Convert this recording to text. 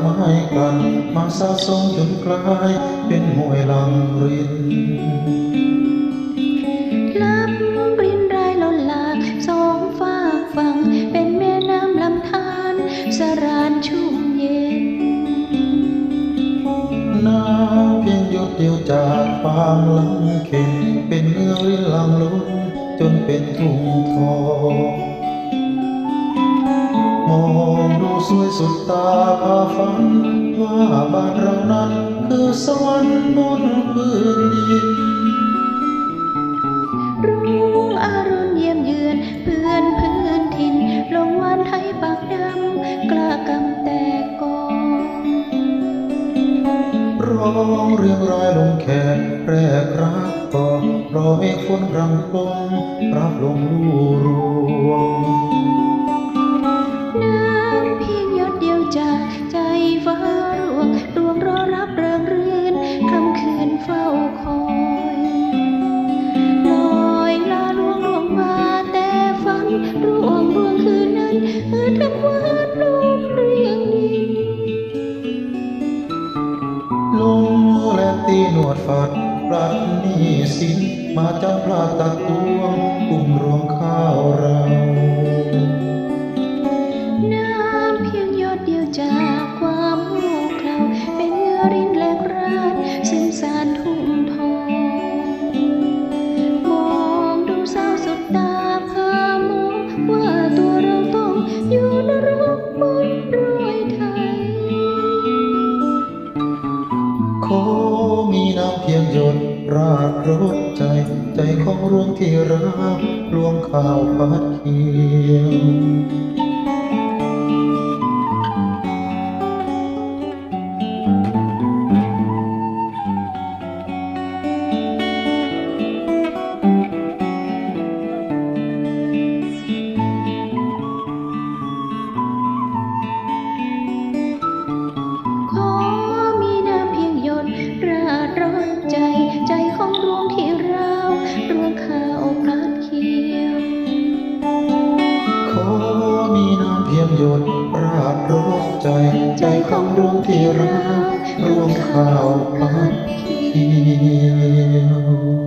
ไม้กันมาสะสมจนกลายเป็นห้วยลังรินลับรินรายล้นหลากสองฝากฝั่งเป็นแม่น้ำลำธารสรานชุ่มเย็นน้ำเพียงหยดเดียวจากฟางลังเข็นเป็นเนื้อรินลังล้นจนเป็นทุ่งทอง สวยสุดตาพาฝัน ว่าบ้านเรานั้นคือสวรรค์บนพื้นดินรุ่งอรุณเยี่ยมเยือนเพื่อนพื้นถิ่นลงวันไทยปากดำกล้ากำแต่กองร้องเรียงรายลงแขกแรกรักก่อนรอเมฆฝนกลางกลมรับลงลู่ร หนวดฝัดปลัดนี้สินมาจับพลาดตักตวงกุ้มรวงข้าวเราน้ำเพียงหยดเดียวจากความโง่เขลาเป็นเงือรินแหลกรานซึ่งสารทุ่งทองมองดูสาวสุดตาพามองว่าตัวเราต้องอยู่นรกบน มีน้ำเพียงหยดราดรถใจ ใจของรวงที่รักลวงข่าวพัดเขียว หยดราดรวมใจ ใจของดวงที่รักรวมข่าวปันเขียว